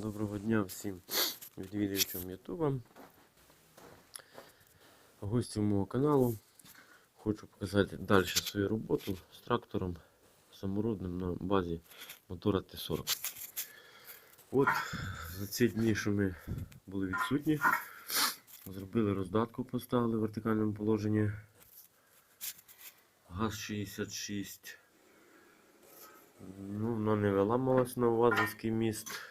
Доброго дня всім відвідувачам Ютуба. Гостям мого каналу. Хочу показати далі свою роботу з трактором самородним на базі мотора Т-40. От за ці дні, що ми були відсутні, зробили роздатку, поставили в вертикальному положенні. ГАЗ 66. Ну, вона не виламалась на Вазовський міст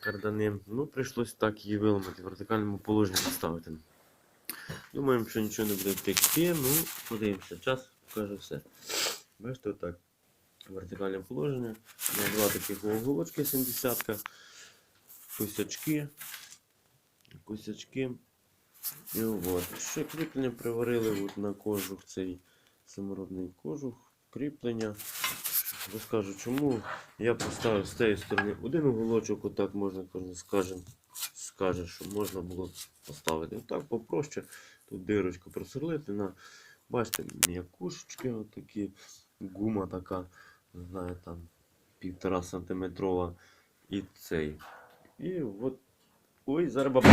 карданим. Ну, прийшлось так її виламати, в вертикальному положенні поставити. Думаємо, що нічого не буде текти, ну, подивимося, час покаже все. Бачите, отак. Вертикальне положення. На два таких уголочки 70-ка, косячки, косячки. І от. Ще кріплення приварили от на кожух цей самородний кожух, кріплення. Розкажу чому. Я поставив з цієї сторони один уголочок, отак можна кожен скаже, скаже, що можна було поставити. Отак попроще. Тут дирочку просверлити на, бачите, м'якушечки, отакі, гума така, не знаю, там півтора сантиметрова і цей. І от. Ой, зараз баба.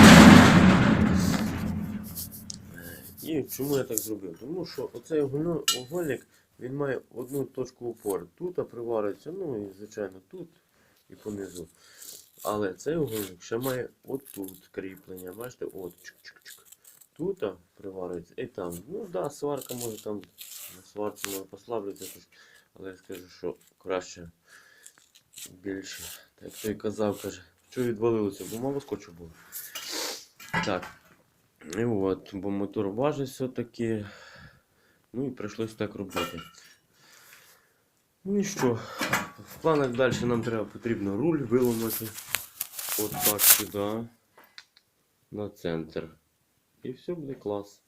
І чому я так зробив? Тому що оцей угольник він має одну точку опори. Тут привариться, ну і звичайно тут і понизу. Але цей угольник ще має отут кріплення. Бачите, от чик-чик-чик. Тут приварюється і там. Ну так, да, сварка може там на сварці може послаблюватися трошки. Але я скажу, що краще більше. Так той казав, каже, що відвалилося, бо мало скотчу було. Так. І от, бо мотор важить все-таки. Ну і прийшлось так робити. Ну і що? В планах далі нам треба потрібно руль виламати. От так сюди. На центр. І все буде клас.